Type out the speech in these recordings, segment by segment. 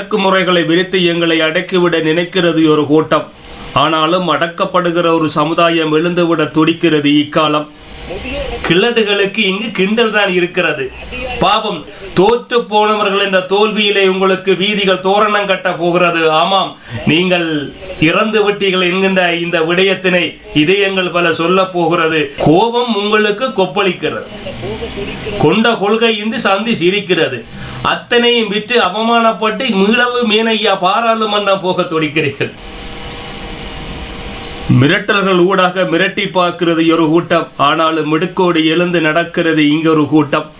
அடக்குமுறைகளை விரித்து எங்களை அடக்கிவிட நினைக்கிறது ஒரு கூட்டம். ஆனாலும் அடக்கப்படுகிற ஒரு சமுதாயம் எழுந்துவிட துடிக்கிறது இக்காலம். கிழடுகளுக்கு இங்கு கிண்டல் தான் இருக்கிறது. பாவம் தோற்று போனவர்கள் என்ற தோல்வியிலே உங்களுக்கு வீதிகள் தோரணம் கட்ட போகிறது. ஆமாம் நீங்கள் இறந்து விட்டீர்கள் என்கின்ற இந்த விடயத்தினை இதயங்கள் பல சொல்ல போகிறது. கோபம் உங்களுக்கு கொப்பளிக்கிறது. கொண்ட கொள்கை இன்று சந்தி சிரிக்கிறது. அத்தனையும் விற்று அவமானப்பட்டு மீளவு மீனையா பாராளுமன்றம் போக துடிக்கிறீர்கள். மிரட்டல்கள் ஊடாக மிரட்டி பார்க்கிறது ஒரு கூட்டம். ஆனாலும் மிடுக்கோடு எழுந்து நடக்கிறது இங்க ஒரு கூட்டம்.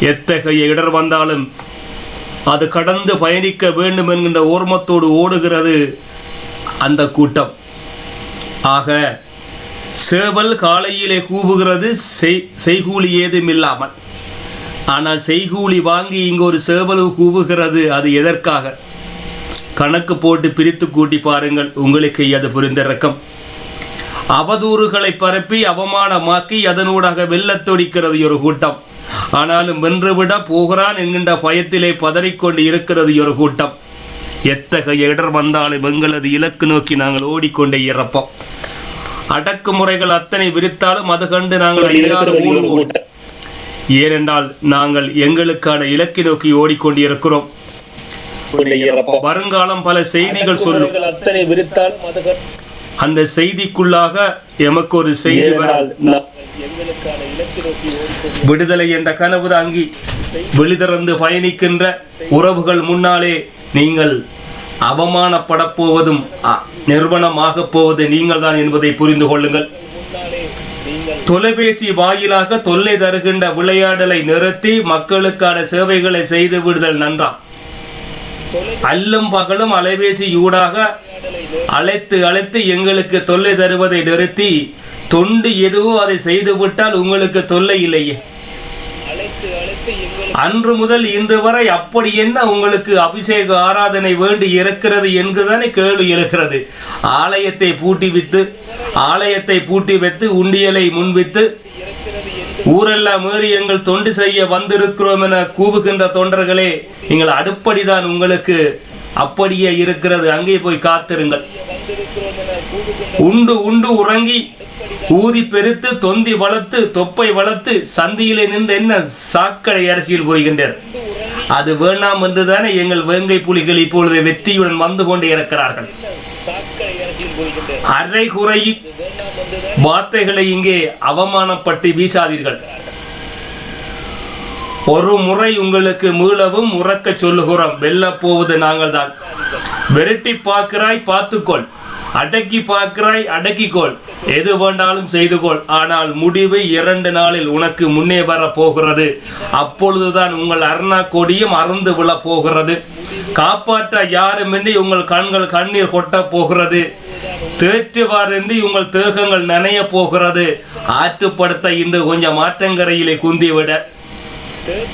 எத்தகைய இடர் வந்தாலும் அது கடந்து பயணிக்க வேண்டும் என்கின்ற ஓர்மத்தோடு ஓடுகிறது அந்த கூட்டம். ஆக சேவல் காலையிலே கூவுகிறது செய்- செய்கூலி ஏதும் இல்லாமல். ஆனால் செய்கூலி வாங்கி இங்கு ஒரு சேவல் கூவுகிறது அது எதற்காக? கணக்கு போட்டு பிரித்து கூட்டி பாருங்கள். உங்களுக்கு அது புரிந்திறக்கம் அவதூறுகளை பரப்பி அவமானமாக்கி அதனூடாக வெல்லத் துடிக்கிறது ஒரு கூட்டம். ஆனாலும் வென்றுவிட போகிறான் என்கின்ற பயத்திலே பதறிக்கொண்டு இருக்கிறது ஒரு கூட்டம். எத்தகைய இடர் வந்தாலும் எங்களது இலக்கு நோக்கி நாங்கள் ஓடிக்கொண்டே இறப்போம். அடக்குமுறைகள் அத்தனை விரித்தாலும் அது கண்டு நாங்கள் ஏனென்றால் நாங்கள் எங்களுக்கான இலக்கை நோக்கி ஓடிக்கொண்டிருக்கிறோம் வருங்காலம் பல செய்திகள் சொல்லும். அத்தனை அந்த செய்திக்குள்ளாக எமக்கு ஒரு செய்தி வரும். விடுதலை என்ற கனவு தாங்கி வெளிதிறந்து பயணிக்கின்ற உறவுகள் முன்னாலே நீங்கள் அவமானப்படப் போவதும் அ- நிறுவனமாகப் போவது நீங்கள் தான் என்பதை புரிந்து கொள்ளுங்கள். தொலைபேசி வாயிலாக தொல்லை தருகின்ற விளையாடலை நிறுத்தி மக்களுக்கான சேவைகளை செய்து விடுதல் நன்றாம். அல்லும் பகலும் அலைபேசி ஊடாக அழைத்து அழைத்து எங்களுக்கு தொல்லை தருவதை நிறுத்தி தொண்டு எதுவோ அதை செய்துவிட்டால் உங்களுக்கு தொல்லை இல்லையே. அன்று முதல் இன்று வரை அப்படி என்ன உங்களுக்கு அபிஷேக ஆராதனை வேண்டி இருக்கிறது என்குதானே கேள்வி எழுகிறது. ஆலயத்தை பூட்டி வித்து ஆலயத்தை பூட்டி வைத்து உண்டியலை முன்வித்து ஊரெல்லாம் மீறி எங்கள் தொண்டு செய்ய வந்திருக்கிறோம் என கூவுகின்ற தொண்டர்களே நீங்கள் அடுப்படிதான் உங்களுக்கு அப்படியே இருக்கிறது. அங்கே போய் காத்திருங்கள். உண்டு உண்டு உறங்கி ஊதி பெருத்து தொந்தி வளர்த்து தொப்பை வளர்த்து சந்தியிலே நின்று என்ன சாக்கடை அரசியல் புரிகின்றனர்? அது வேண்டாம் என்றுதானே எங்கள் வேங்கை புலிகள் இப்பொழுது வெற்றியுடன் வந்து கொண்டே இருக்கிறார்கள். அரை குறை வார்த்தைகளை இங்கே அவமானப்பட்டு வீசாதீர்கள். ஒரு முறை உங்களுக்கு மீளவும் உறக்க சொல்லுகிறோம். வெல்லப் போவது நாங்கள் தான் விரட்டி பார்க்கிறாய் பார்த்துக்கொள். அடக்கி பார்க்கிறாய் அடக்கிக்கொள். எது வேண்டாலும் செய்துகொள். ஆனால் முடிவு இரண்டு நாளில் உனக்கு முன்னே வர போகிறது. அப்பொழுதுதான் உங்கள் அருணா கொடியும் அறந்து விழ போகிறது. காப்பாற்ற யாருமின்றி உங்கள் கண்கள் கண்ணீர் கொட்ட போகிறது. தேற்றுவாரின்றி உங்கள் தேகங்கள் நனைய போகிறது. ஆற்றுப்படுத்த இன்று கொஞ்சம் மாற்றங்கரையிலே குந்திவிட.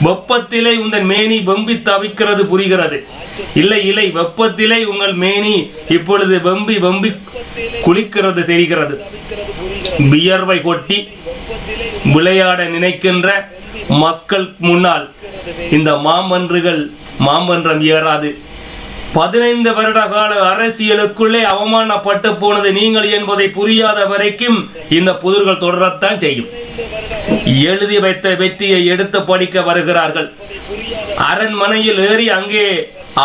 வெப்பத்திலே உங்கள் மேனி வெம்பி தவிக்கிறது புரிகிறது. இல்லை இல்லை வெப்பத்திலே உங்கள் மேனி இப்பொழுது வெம்பி வெம்பி குளிக்கிறது தெரிகிறது. வியர்வை கொட்டி விளையாட நினைக்கின்ற மக்கள் முன்னால் இந்த மாமன்றுகள் மாமன்றம் ஏறாது. பதினைந்து வருட கால அரசியலுக்குள்ளே அவமானப்பட்டு போனது நீங்கள் என்பதை புரியாத வரைக்கும் இந்த புதிர்கள் தொடரத்தான் செய்யும். எழுதி வைத்த வெற்றியை எடுத்து படிக்க வருகிறார்கள். அரண்மனையில் ஏறி அங்கே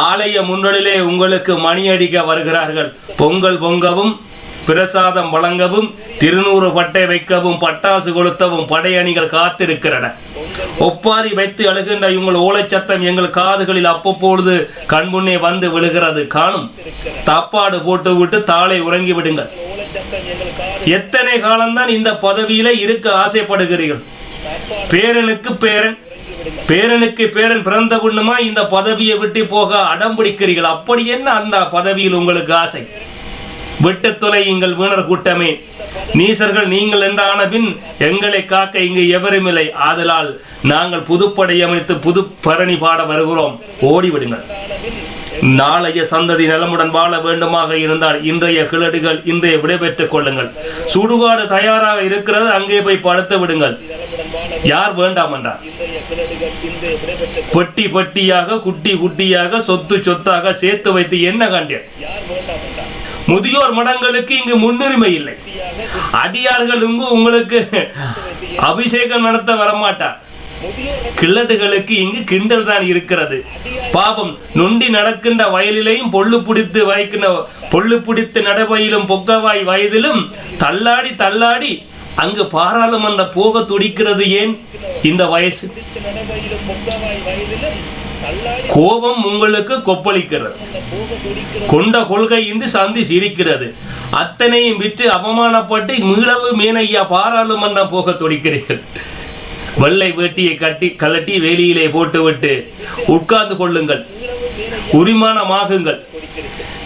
ஆலய முன்னணியிலே உங்களுக்கு மணி அடிக்க வருகிறார்கள். பொங்கல் பொங்கவும் பிரசாதம் வழங்கவும் திருநூறு பட்டை வைக்கவும் பட்டாசு கொளுத்தவும் படையணிகள் காத்திருக்கிறன ஒப்பாரி வைத்து அழுகின்ற உங்கள் ஓலைச்சத்தம் எங்கள் காதுகளில் அப்பப்பொழுது கண்முன்னே வந்து விழுகிறது. காணும் தாப்பாடு போட்டு விட்டு தாளை உறங்கி விடுங்கள். எத்தனை காலம்தான் இந்த பதவியில இருக்க ஆசைப்படுகிறீர்கள்? பேரனுக்கு பேரன் பேரனுக்கு பேரன் பிறந்த பொண்ணுமா இந்த பதவியை விட்டு போக அடம் பிடிக்கிறீர்கள்? அப்படி என்ன அந்த பதவியில் உங்களுக்கு ஆசை? வெட்டுத்துறை தொலையுங்கள் வீணர் கூட்டமே. நீசர்கள் நீங்கள் என்றான பின் எங்களை காக்க இங்கு எவருமில்லை ஆதலால் நாங்கள் புதுப்படை அமைத்து புது பரணி பாட வருகிறோம். ஓடிவிடுங்கள். நாளைய சந்ததி நலமுடன் வாழ வேண்டுமாக இருந்தால் இன்றைய கிழடுகள் இன்றைய விடைபெற்றுக் கொள்ளுங்கள். சுடுகாடு தயாராக இருக்கிறது அங்கே போய் படுத்து விடுங்கள். யார் வேண்டாம் என்றார். பெட்டி பெட்டியாக குட்டி குட்டியாக சொத்து சொத்தாக சேர்த்து வைத்து என்ன கண்டேன் முதியோர் மடங்களுக்கு இங்கு முன்னுரிமை இல்லை. குட்டியாக அடியார்கள் இங்கு உங்களுக்கு அபிஷேகம் நடத்த வரமாட்டார். முதியோர் இங்கு கிண்டல் தான் இருக்கிறது. பாவம் நொண்டி நடக்கின்ற வயலிலையும் பொள்ளு பிடித்து வைக்கின்ற பொள்ளு பிடித்து நடவையிலும் பொக்கவாய் வயதிலும் தள்ளாடி தள்ளாடி அங்கு பாராளுமன்ற போக துடிக்கிறது ஏன்? இந்த வயசு. கோபம் உங்களுக்கு கொப்பளிக்கிறது. கொண்ட கொள்கை இன்றி சந்தி சிரிக்கிறது. அத்தனையும் விற்று அவமானப்பட்டு மீளவு மீனையா பாராளுமன்றம் போக துடிக்கிறீர்கள். வெள்ளை வேட்டியை கட்டி கலட்டி வேலியிலே போட்டுவிட்டு உட்கார்ந்து கொள்ளுங்கள். உரிமானமாகுங்கள்.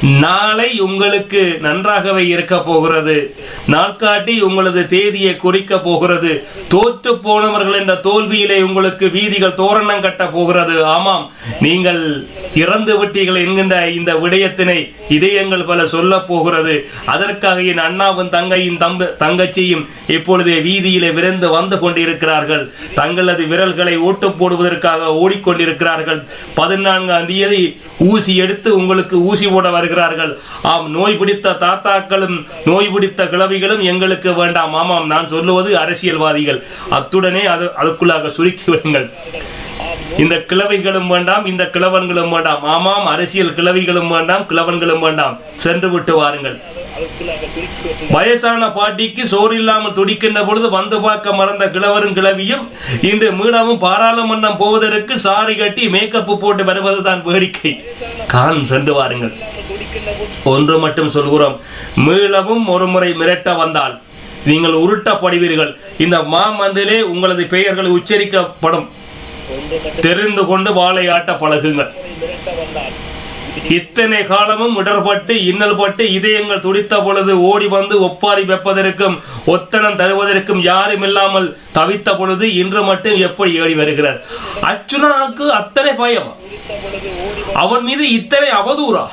நாளை உங்களுக்கு நன்றாகவே இருக்க போகிறது. நாட்காட்டி உங்களது தேதியை குறிக்க போகிறது. தோற்று போனவர்கள் என்ற தோல்வியிலே உங்களுக்கு வீதிகள் தோரணம் கட்ட போகிறது. ஆமாம் நீங்கள் இறந்து விட்டீர்கள் என்கின்ற இந்த விடயத்தினை இதயங்கள் பல சொல்ல போகிறது. அதற்காக என் அண்ணாவும் தங்கையும் தம்ப தங்கச்சியும் இப்பொழுதே வீதியிலே விரைந்து வந்து கொண்டிருக்கிறார்கள். தங்களது விரல்களை ஓட்டு போடுவதற்காக ஓடிக்கொண்டிருக்கிறார்கள். பதினான்காம் தேதி ஊசி எடுத்து உங்களுக்கு ஊசி போட வருகிறார்கள். ஆம் நோய் பிடித்த தாத்தாக்களும் நோய் பிடித்த கிழவிகளும் எங்களுக்கு வேண்டாம். ஆமாம் நான் சொல்லுவது அரசியல்வாதிகள். அத்துடனே அது அதுக்குள்ளாக சுருக்கி விடுங்கள். இந்த கிழவிகளும் வேண்டாம் இந்த கிழவன்களும் வேண்டாம். ஆமாம் அரசியல் கிழவிகளும் வேண்டாம் கிழவன்களும் வேண்டாம். சென்று விட்டு வாருங்கள். வயசான பாட்டிக்கு சோறு இல்லாமல் துடிக்கின்ற பொழுது வந்து பார்க்க மறந்த கிழவரும் கிழவியும் இன்று மீளவும் பாராளுமன்றம் போவதற்கு சாரி கட்டி மேக்கப் போட்டு வருவதுதான் வேடிக்கை. காலம் சென்று வாருங்கள். ஒன்று மட்டும் சொல்கிறோம் மீளவும் ஒரு முறை மிரட்ட வந்தால் நீங்கள் உருட்டப்படுவீர்கள். இந்த மாமந்திலே உங்களது பெயர்கள் உச்சரிக்கப்படும். தெரிந்து கொண்டு வாழையாட்ட பழகுங்கள். இத்தனை காலமும் இடர்பட்டு இன்னல் பட்டு இதயங்கள் துடித்த பொழுது ஓடி வந்து ஒப்பாரி வைப்பதற்கும் ஒத்தனம் தருவதற்கும் யாரும் இல்லாமல் தவித்த பொழுது இன்று மட்டும் எப்படி ஏறி வருகிறார்? அர்ச்சுனாவுக்கு அத்தனை பயம்? அவன் மீது இத்தனை அவதூறா?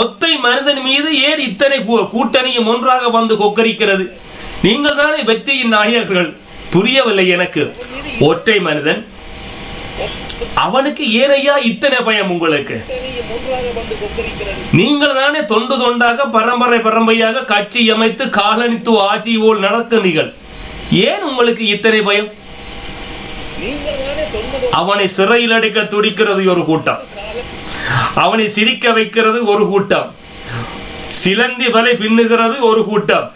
ஒத்தை மனிதன் மீது ஏன் இத்தனை கூட்டணியும் ஒன்றாக வந்து கொக்கரிக்கிறது? நீங்கள் தானே வெற்றியின் நாயகர்கள். புரியவில்லை எனக்கு. ஒற்றை மனிதன். அவனுக்கு ஏனையா இத்தனை பயம் உங்களுக்கு? நீங்கள் தானே தொண்டு தொண்டாக பரம்பரை பரம்பரையாக கட்சி அமைத்து காலனித்து ஆட்சி போல் நடக்கிறீர்கள் ஏன் உங்களுக்கு இத்தனை பயம்? அவனை சிறையில் அடைக்க துடிக்கிறது ஒரு கூட்டம். அவனை சிரிக்க வைக்கிறது ஒரு கூட்டம். சிலந்தி வலை பின்னுகிறது ஒரு கூட்டம்.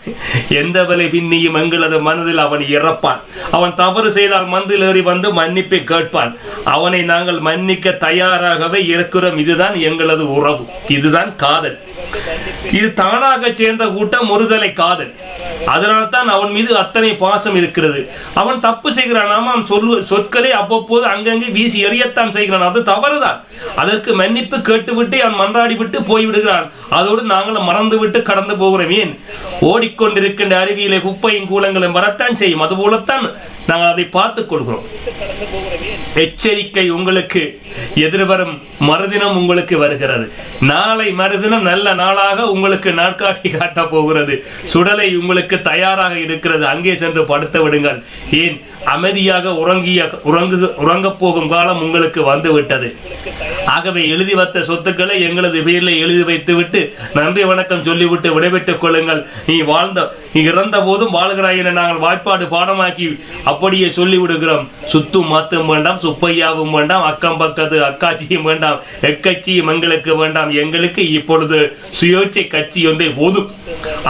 எந்த வலை பின்னியும் எங்களது மனதில் அவன் இறப்பான். அவன் தவறு செய்தால் மந்தில் ஏறி வந்து மன்னிப்பை கேட்பான். அவனை நாங்கள் மன்னிக்க தயாராகவே இருக்கிறோம். இதுதான் எங்களது உறவு. இதுதான் காதல். இது தானாக சேர்ந்த கூட்டம் ஒருதலை காதல். அதனால தான் அவன் மீது அத்தனை பாசம் இருக்கிறது. அவன் தப்பு செய்கிறான். ஆமாம் சொல்லு சொற்களை அவ்வப்போது அங்கங்கே வீசி எறியத்தான் செய்கிறான். அது தவறுதான். அதற்கு மன்னிப்பு கேட்டுவிட்டு அவன் மன்றாடி விட்டு போய்விடுகிறான். அதோடு நாங்கள் மறந்து விட்டு கடந்து போகிறோம். ஏன்? ஓடிக்கொண்டிருக்கின்ற அருவியிலே குப்பையும் கூலங்களும் வரத்தான் செய்யும். அதுபோலத்தான் நாங்கள் அதை பார்த்துக் கொள்கிறோம். எச்சரிக்கை உங்களுக்கு எதிர்வரும் மறுதினம் உங்களுக்கு வருகிறது. நாளை மறுதினம் நல்ல நாளாக உங்களுக்கு நாட்காட்டி காட்ட போகிறது. சுடலை உங்களுக்கு தயாராக இருக்கிறது. அங்கே சென்று படுத்து விடுங்கள். ஏன்? அமைதியாக உறங்கிய உறங்கு உறங்கப் போகும் காலம் உங்களுக்கு வந்து விட்டது ஆகவே எழுதி வைத்த சொத்துக்களை எங்களது பேரில் எழுதி வைத்துவிட்டு நன்றி வணக்கம் சொல்லிவிட்டு விடைபெற்றுக் கொள்ளுங்கள். நீ வாழ்ந்த நீ இறந்த போதும் வாழ்கிறாய் என நாங்கள் வாய்ப்பாடு பாடமாக்கி அப்படியே சொல்லி விடுகிறோம் சுத்தும் மாத்தும் வேண்டாம் சுப்பையாவும் வேண்டாம் அக்கம் பக்கத்து அக்காட்சியும் வேண்டாம் எக்கட்சியும் எங்களுக்கு வேண்டாம். எங்களுக்கு இப்பொழுது சுயோட்சை கட்சி ஒன்றே போதும்.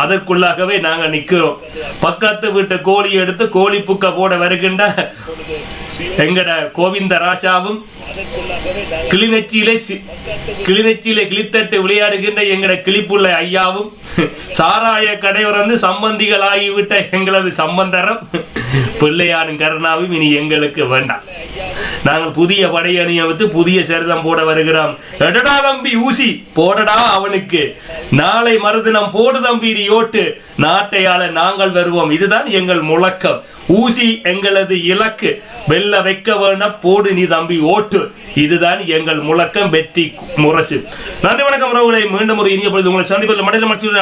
அதற்குள்ளாகவே நாங்கள் நிற்கிறோம் பக்கத்து வீட்டு கோழி எடுத்து கோழி புக்க போட வருகின்ற எங்கட கோவிந்த ராஜாவும் அதற்குள்ளாகவே கிளிநொச்சியிலே சி- கிளிநொச்சியிலே கிளித்தட்டு விளையாடுகின்ற எங்கட கிளிப்புள்ள ஐயாவும் சாராய கடைவர் வந்து சம்பந்திகள் ஆகிவிட்ட எங்களது சம்பந்தரம். பிள்ளையாடும் கருணாவும் இனி எங்களுக்கு வேண்டாம். நாங்கள் புதிய படையணியை வைத்து புதிய சரிதம் போட வருகிறோம். எடடா தம்பி ஊசி போடடா அவனுக்கு. நாளை மறுதினம் போடு தம்பி நீ ஓட்டு. நாட்டையாள நாங்கள் வருவோம். இதுதான் எங்கள் முழக்கம். ஊசி எங்களது இலக்கு. வெல்ல வைக்க வேண்டாம் போடு நீ தம்பி ஓட்டு. இதுதான் எங்கள் முழக்கம் வெற்றி முரசு. நன்றி வணக்கம் உறவுகளை. மீண்டும் ஒரு இனிய பொழுது உங்களை சந்திப்பதில் மடையில் மட்டும்